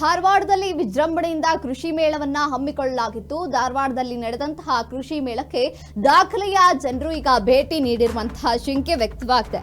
ಧಾರವಾಡದಲ್ಲಿ ವಿಜೃಂಭಣೆಯಿಂದ ಕೃಷಿ ಮೇಳವನ್ನ ಹಮ್ಮಿಕೊಳ್ಳಲಾಗಿತ್ತು. ಧಾರವಾಡದಲ್ಲಿ ನಡೆದಂತಹ ಕೃಷಿ ಮೇಳಕ್ಕೆ ದಾಖಲೆಯ ಜನರು ಈಗ ಭೇಟಿ ನೀಡಿರುವಂತಹ ಶಂಕೆ ವ್ಯಕ್ತವಾಗಿದೆ.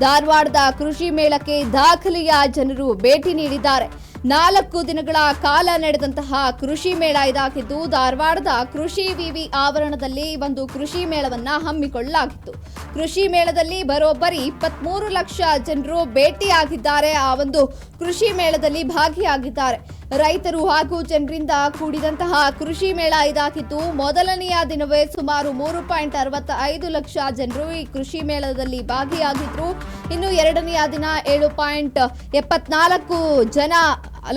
ಧಾರವಾಡದ ಕೃಷಿ ಮೇಳಕ್ಕೆ ದಾಖಲೆಯ ಜನರು ಭೇಟಿ ನೀಡಿದ್ದಾರೆ. ನಾಲ್ಕು ದಿನಗಳ ಕಾಲ ನಡೆದಂತಹ ಕೃಷಿ ಮೇಳ ಇದಾಗಿದ್ದು, ಧಾರವಾಡದ ಕೃಷಿ ವಿವಿ ಆವರಣದಲ್ಲಿ ಒಂದು ಕೃಷಿ ಮೇಳವನ್ನ ಹಮ್ಮಿಕೊಳ್ಳಲಾಗಿತ್ತು. ಕೃಷಿ ಮೇಳದಲ್ಲಿ ಬರೋಬ್ಬರಿ ಇಪ್ಪತ್ಮೂರು ಲಕ್ಷ ಜನರು ಭೇಟಿಯಾಗಿದ್ದಾರೆ. ಆ ಒಂದು ಕೃಷಿ ಮೇಳದಲ್ಲಿ ಭಾಗಿಯಾಗಿದ್ದಾರೆ. ರೈತರು ಹಾಗೂ ಜನರಿಂದ ಕೂಡಿದಂತಹ ಕೃಷಿ ಮೇಳ ಇದಾಗಿತ್ತು ಮೊದಲನೆಯ ದಿನವೇ ಸುಮಾರು ಮೂರು ಪಾಯಿಂಟ್ ಅರವತ್ತ ಐದು ಲಕ್ಷ ಜನರು ಈ ಕೃಷಿ ಮೇಳದಲ್ಲಿ ಭಾಗಿಯಾಗಿದ್ರು. ಇನ್ನು ಎರಡನೆಯ ದಿನ ಏಳು ಪಾಯಿಂಟ್ ಎಪ್ಪತ್ನಾಲ್ಕು ಜನ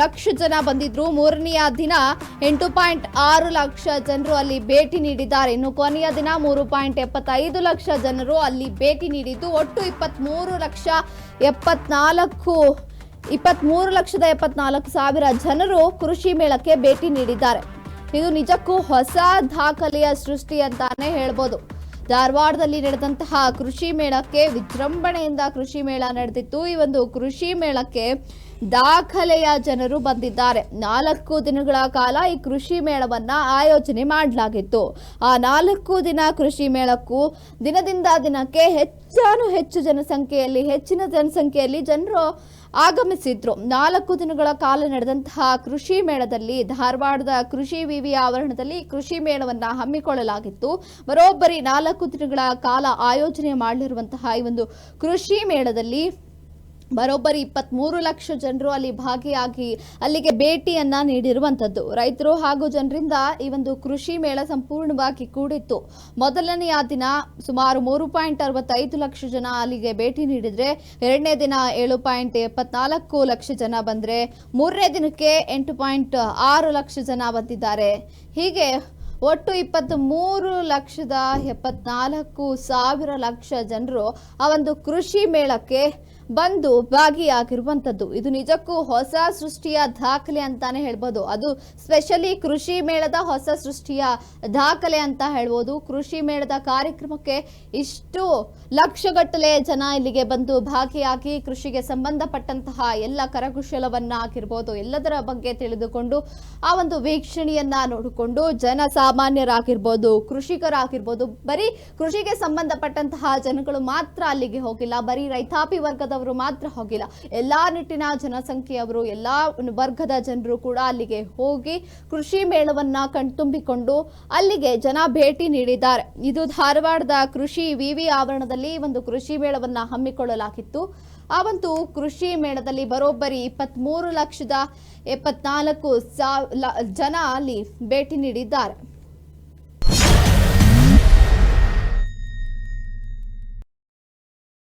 ಲಕ್ಷ ಜನ ಬಂದಿದ್ರು. ಮೂರನೆಯ ದಿನ ಎಂಟು ಪಾಯಿಂಟ್ ಆರು ಲಕ್ಷ ಜನರು ಅಲ್ಲಿ ಭೇಟಿ ನೀಡಿದ್ದಾರೆ. ಇನ್ನು ಕೊನೆಯ ದಿನ ಮೂರು ಪಾಯಿಂಟ್ ಎಪ್ಪತ್ತೈದು ಲಕ್ಷ ಜನರು ಅಲ್ಲಿ ಭೇಟಿ ನೀಡಿದ್ದು. ಒಟ್ಟು ಇಪ್ಪತ್ತ್ಮೂರು ಲಕ್ಷ ಎಪ್ಪತ್ನಾಲ್ಕು ಇಪ್ಪತ್ತ್ಮೂರು ಲಕ್ಷದ ಎಪ್ಪತ್ನಾಲ್ಕು ಸಾವಿರ ಜನರು ಕೃಷಿ ಮೇಳಕ್ಕೆ ಭೇಟಿ ನೀಡಿದ್ದಾರೆ. ಇದು ನಿಜಕ್ಕೂ ಹೊಸ ದಾಖಲೆಯ ಸೃಷ್ಟಿ ಅಂತಾನೆ ಹೇಳ್ಬೋದು. ಧಾರವಾಡದಲ್ಲಿ ನಡೆದಂತಹ ಕೃಷಿ ಮೇಳಕ್ಕೆ ವಿಜೃಂಭಣೆಯಿಂದ ಕೃಷಿ ಮೇಳ ನಡೆದಿತ್ತು. ಈ ಒಂದು ಕೃಷಿ ಮೇಳಕ್ಕೆ ದಾಖಲೆಯ ಜನರು ಬಂದಿದ್ದಾರೆ. ನಾಲ್ಕು ದಿನಗಳ ಕಾಲ ಈ ಕೃಷಿ ಮೇಳವನ್ನ ಆಯೋಜನೆ ಮಾಡಲಾಗಿತ್ತು. ಆ ನಾಲ್ಕು ದಿನ ಕೃಷಿ ಮೇಳಕ್ಕೂ ದಿನದಿಂದ ದಿನಕ್ಕೆ ಹೆಚ್ಚಾನು ಹೆಚ್ಚು ಜನಸಂಖ್ಯೆಯಲ್ಲಿ, ಹೆಚ್ಚಿನ ಜನಸಂಖ್ಯೆಯಲ್ಲಿ ಜನರು ಆಗಮಿಸಿದ್ರು. ನಾಲ್ಕು ದಿನಗಳ ಕಾಲ ನಡೆದಂತಹ ಕೃಷಿ ಮೇಳದಲ್ಲಿ, ಧಾರವಾಡದ ಕೃಷಿ ವಿವಿ ಆವರಣದಲ್ಲಿ ಕೃಷಿ ಮೇಳವನ್ನ ಹಮ್ಮಿಕೊಳ್ಳಲಾಗಿತ್ತು. ಬರೋಬ್ಬರಿ ನಾಲ್ಕು ದಿನಗಳ ಕಾಲ ಆಯೋಜನೆ ಮಾಡಲಿರುವಂತಹ ಈ ಒಂದು ಕೃಷಿ ಮೇಳದಲ್ಲಿ ಬರೋಬ್ಬರಿ ಇಪ್ಪತ್ಮೂರು ಲಕ್ಷ ಜನರು ಅಲ್ಲಿ ಭಾಗಿಯಾಗಿ ಅಲ್ಲಿಗೆ ಭೇಟಿಯನ್ನ ನೀಡಿರುವಂಥದ್ದು. ರೈತರು ಹಾಗೂ ಜನರಿಂದ ಈ ಒಂದು ಕೃಷಿ ಮೇಳ ಸಂಪೂರ್ಣವಾಗಿ ಕೂಡಿತ್ತು. ಮೊದಲನೆಯ ದಿನ ಸುಮಾರು ಮೂರು ಪಾಯಿಂಟ್ ಅರವತ್ತೈದು ಲಕ್ಷ ಜನ ಅಲ್ಲಿಗೆ ಭೇಟಿ ನೀಡಿದ್ರೆ, ಎರಡನೇ ದಿನ ಏಳು ಪಾಯಿಂಟ್ ಎಪ್ಪತ್ನಾಲ್ಕು ಲಕ್ಷ ಜನ ಬಂದ್ರೆ, ಮೂರನೇ ದಿನಕ್ಕೆ ಎಂಟು ಪಾಯಿಂಟ್ ಆರು ಲಕ್ಷ ಜನ ಬಂದಿದ್ದಾರೆ. ಹೀಗೆ ಒಟ್ಟು ಇಪ್ಪತ್ತ್ ಮೂರು ಲಕ್ಷದ ಎಪ್ಪತ್ನಾಲ್ಕು ಸಾವಿರ ಲಕ್ಷ ಜನರು ಆ ಒಂದು ಕೃಷಿ ಮೇಳಕ್ಕೆ ಬಂದು ಭಾಗಿಯಾಗಿರುವಂಥದ್ದು ಇದು ನಿಜಕ್ಕೂ ಹೊಸ ಸೃಷ್ಟಿಯ ದಾಖಲೆ ಅಂತಾನೆ ಹೇಳ್ಬೋದು. ಅದು ಸ್ಪೆಷಲಿ ಕೃಷಿ ಮೇಳದ ಹೊಸ ಸೃಷ್ಟಿಯ ದಾಖಲೆ ಅಂತ ಹೇಳ್ಬೋದು. ಕೃಷಿ ಮೇಳದ ಕಾರ್ಯಕ್ರಮಕ್ಕೆ ಇಷ್ಟು ಲಕ್ಷಗಟ್ಟಲೆ ಜನ ಇಲ್ಲಿಗೆ ಬಂದು ಭಾಗಿಯಾಗಿ ಕೃಷಿಗೆ ಸಂಬಂಧಪಟ್ಟಂತಹ ಎಲ್ಲ ಕರಕುಶಲವನ್ನ ಆಗಿರ್ಬೋದು ಎಲ್ಲದರ ಬಗ್ಗೆ ತಿಳಿದುಕೊಂಡು ಆ ಒಂದು ವೀಕ್ಷಣೆಯನ್ನ ನೋಡಿಕೊಂಡು ಜನಸಾಮಾನ್ಯರಾಗಿರ್ಬೋದು ಕೃಷಿಕರಾಗಿರ್ಬೋದು, ಬರೀ ಕೃಷಿಗೆ ಸಂಬಂಧಪಟ್ಟಂತಹ ಜನಗಳು ಮಾತ್ರ ಅಲ್ಲಿಗೆ ಹೋಗಿಲ್ಲ. ಬರೀ ರೈತಾಪಿ ವರ್ಗದವರು ಮಾತ್ರ ಹೋಗಿಲ್ಲ. ಎಲ್ಲ ನಿಟ್ಟಿನ ಜನಸಂಖ್ಯೆಯವರು, ಎಲ್ಲಾ ವರ್ಗದ ಜನರು ಕೂಡ ಅಲ್ಲಿಗೆ ಹೋಗಿ ಕೃಷಿ ಮೇಳವನ್ನ ಕಣ್ತುಂಬಿಕೊಂಡು ಅಲ್ಲಿಗೆ ಜನ ಭೇಟಿ ನೀಡಿದ್ದಾರೆ. ಇದು ಧಾರವಾಡದ ಕೃಷಿ ವಿವಿ ಆವರಣದಲ್ಲಿ ಒಂದು ಕೃಷಿ ಮೇಳವನ್ನ ಹಮ್ಮಿಕೊಳ್ಳಲಾಗಿತ್ತು. ಆ ಕೃಷಿ ಮೇಳದಲ್ಲಿ ಬರೋಬ್ಬರಿ ಇಪ್ಪತ್ತ್ಮೂರು ಲಕ್ಷದ ಎಪ್ಪತ್ನಾಲ್ಕು ಜನ ಅಲ್ಲಿ ಭೇಟಿ ನೀಡಿದ್ದಾರೆ.